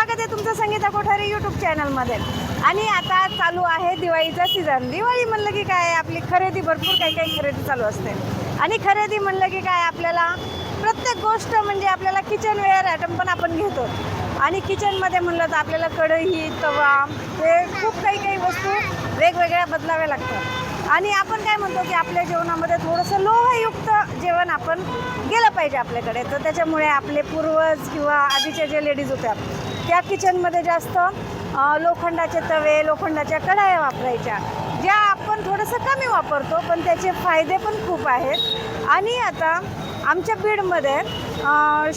स्वागत आहे तुमचं संगीता कोठारे यूट्यूब चॅनलमध्ये आणि आता चालू आहे दिवाळीचा सीझन दिवाळी म्हणलं की काय आपली खरेदी भरपूर काही काही खरेदी चालू असते. आणि खरेदी म्हणलं की काय आपल्याला प्रत्येक गोष्ट म्हणजे आपल्याला किचन वेअर आयटम पण आपण घेतो. आणि किचनमध्ये म्हणलं तर आपल्याला कढई तवा हे खूप काही काही वस्तू वेगवेगळ्या बदलाव्या लागतात. आणि आपण काय म्हणतो की आपल्या जेवणामध्ये थोडंसं लोहयुक्त जेवण आपण गेलं पाहिजे आपल्याकडे. तर त्याच्यामुळे आपले पूर्वज किंवा आधीच्या ज्या लेडीज होत्या त्या किचनमध्ये जास्त लोखंडाचे तवे लोखंडाच्या कढाया वापरायच्या ज्या आपण थोडंसं कमी वापरतो पण त्याचे फायदे पण खूप आहेत. आणि आता आमच्या बीडमध्ये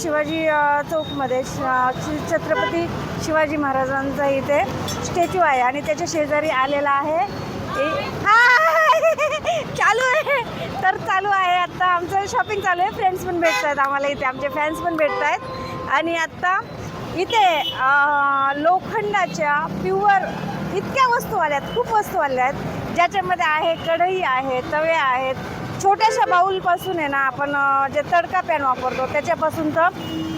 शिवाजी चौकमध्ये श- छत्रपती शिवाजी महाराजांचा इथे स्टॅच्यू आहे आणि त्याच्या शेजारी आलेला आहे. चालू आहे. तर चालू आहे आत्ता आमचं शॉपिंग चालू आहे. फ्रेंड्स पण भेटत आहेत आम्हाला इथे. आमचे फॅन्स पण भेटत आहेत आणि आत्ता इथे लोखंडाच्या प्युअर इतक्या वस्तू आल्यात खूप वस्तू आल्या आहेत. ज्याच्यामध्ये आहे कढई आहे तवे आहेत. छोट्याशा बाऊलपासून आहे ना आपण जे तडका पॅन वापरतो त्याच्यापासून तर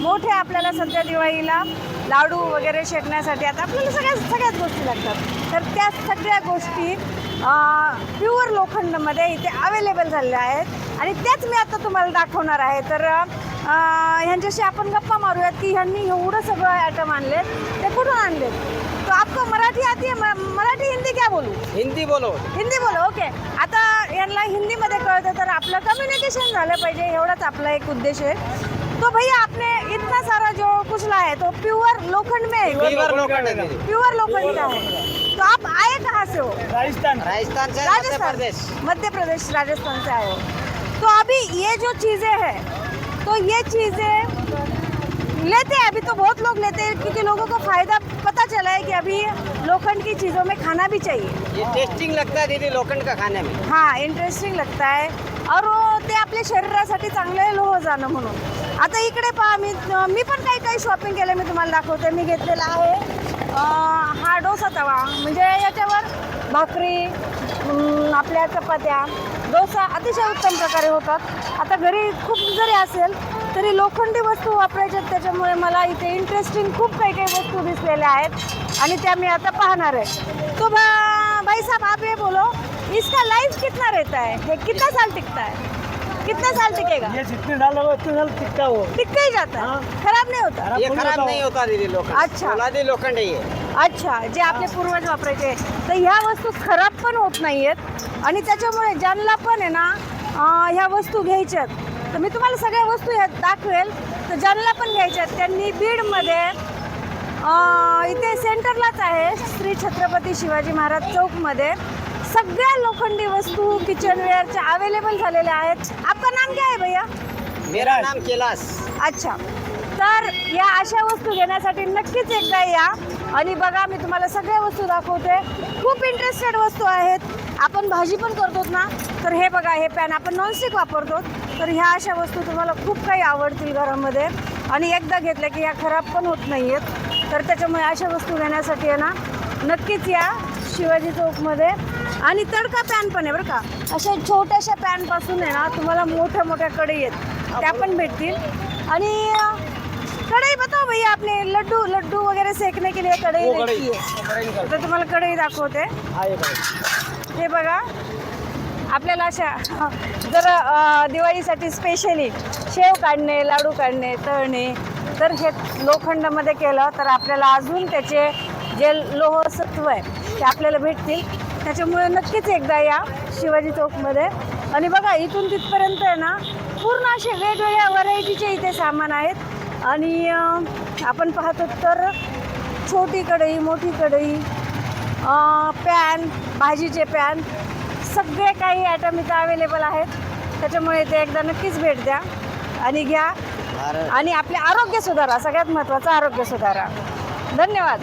मोठे आपल्याला सध्या दिवाळीला लाडू वगैरे शेकण्यासाठी आता आपल्याला सगळ्या सगळ्याच गोष्टी लागतात. तर त्या सगळ्या गोष्टी प्युअर लोखंडमध्ये इथे अवेलेबल झालेल्या आहेत. आणि त्याच मी आता तुम्हाला दाखवणार आहे. तर ह्यांच्याशी आपण गप्पा मारूयात की ह्यांनी एवढं सगळं आयटम आणलेत ते कुठून आणलेत तो आपको मराठी आती है म- मराठी हिंदी क्या बोलू? हिंदी बोलो. हिंदी बोलो ओके आता यांना हिंदीमध्ये कळतं तर आपलं कम्युनिकेशन झालं पाहिजे एवढाच आपला एक उद्देश आहे. तो भैया आपने इतना सारा जो कुछ लाया है तो प्योर लोखंड में है प्योर लोखंड है दीदी प्योर लोखंड का है? तो आप आए कहाँ से हो? राजस्थान. राजस्थान से मध्य राजस्थान. प्रदेश. मध्य प्रदेश राजस्थान से आए हो तो अभी ये जो चीज़ें हैं तो ये चीज़ें लेते हैं अभी तो बहुत लोग लेते हैं क्योंकि लोगों को फायदा पता चला है कि अभी लोखंड की चीज़ों में खाना भी चाहिए। ये टेस्टिंग लगता है दीदी लोखंड का खाने में। हां इंटरेस्टिंग लगता है। और वो ते आपल्या शरीरासाठी चांगलं आहे लोह जाणं म्हणून। आता इकडे पहा मी मी पण काही काही शॉपिंग केलं मी तुम्हाला दाखवते. मी घेतलेला आहे अं, हा डोसा तवा. म्हणजे याच्यावर भाकरी अं, आपल्या चपात्या डोसा अतिशय उत्तम प्रकारे होतात. आता घरी खूप जरी असेल तरी लोखंडी वस्तू वापरायच्या आहेत, त्याच्यामुळे मला इथे इंटरेस्टिंग खूप काही काही वस्तू दिसलेल्या आहेत. आणि त्या मी आता पाहणार आहे. तो भा भाई साहब आप ये बोलो इसका लाइफ कितना रहता है? ये कितना साल टिकता है? कितना साल टिकेगा? ये जितने डालो उतने साल टिकता वो। टिकता ही जाता है। हाँ। खराब नहीं होता? खराब ये खराब नहीं। होता दीदी लोखंड। अच्छा। लोखंड है अच्छा जे आपले पूर्वज वापरायचे. तर ह्या वस्तू खराब पण होत नाही आहेत आणि त्याच्यामुळे ज्यांना पण आहे ना ह्या वस्तू घ्यायच्यात तर मी तुम्हाला सगळ्या वस्तू ह्या दाखवेल. तर ज्यांना पण घ्यायच्यात त्यांनी बीडमध्ये इथे सेंटरलाच आहे श्री छत्रपती शिवाजी महाराज चौकमध्ये. सगळ्या लोखंडी वस्तू किचनवेअरच्या अवेलेबल झालेल्या आहेत. आपका नाम क्या है भैया? मेरा नाम कैलाश अच्छा. तर या अशा वस्तू घेण्यासाठी नक्कीच एकदा या. आणि बघा मी तुम्हाला सगळ्या वस्तू दाखवते. खूप इंटरेस्टेड वस्तू आहेत. आपण भाजी पण करतो ना तर हे बघा हे पॅन आपण नॉनस्टिक वापरतो तर ह्या अशा वस्तू तुम्हाला खूप काही आवडतील घरामध्ये. आणि एकदा घेतल्या की ह्या खराब पण होत नाही आहेत तर त्याच्यामुळे अशा वस्तू घेण्यासाठी आहे ना नक्कीच या शिवाजी चौकमध्ये. आणि तडका पॅन पण आहे बरं का. अशा छोट्याशा पॅनपासून आहे ना तुम्हाला मोठ्या मोठ्या कढई आहेत. त्या पण भेटतील. आणि कढ़ाई बताओ भैया आपने लड्डू लड्डू वगैरह सेकने के लिए कढ़ाई रखी कढ़ाई है। तर तुम्हाला कढई दाखवते हाँ। बघा आपल्याला अशा जर दिवाळीसाठी स्पेशली शेव काढणे लाडू काढणे तळणे तर हे लोखंडामध्ये केलं तर आपल्याला अजून त्याचे जे लोह सत्व आहे ते आपल्याला भेटतील. त्याच्यामुळे नक्कीच एकदा या शिवाजी चौकमध्ये. आणि बघा इथून तिथपर्यंत आहे ना पूर्ण असे वेगवेगळ्या व्हरायटीचे इथे सामान आहेत. आणि आपण पाहतो तर छोटी कढई मोठी कढई पॅन भाजीचे पॅन सगळे काही आयटम इथं अवेलेबल आहेत. त्याच्यामुळे ते एकदा नक्कीच भेट द्या आणि घ्या. आणि आपले आरोग्य सुधारा सगळ्यात महत्त्वाचं आरोग्य सुधारा. धन्यवाद.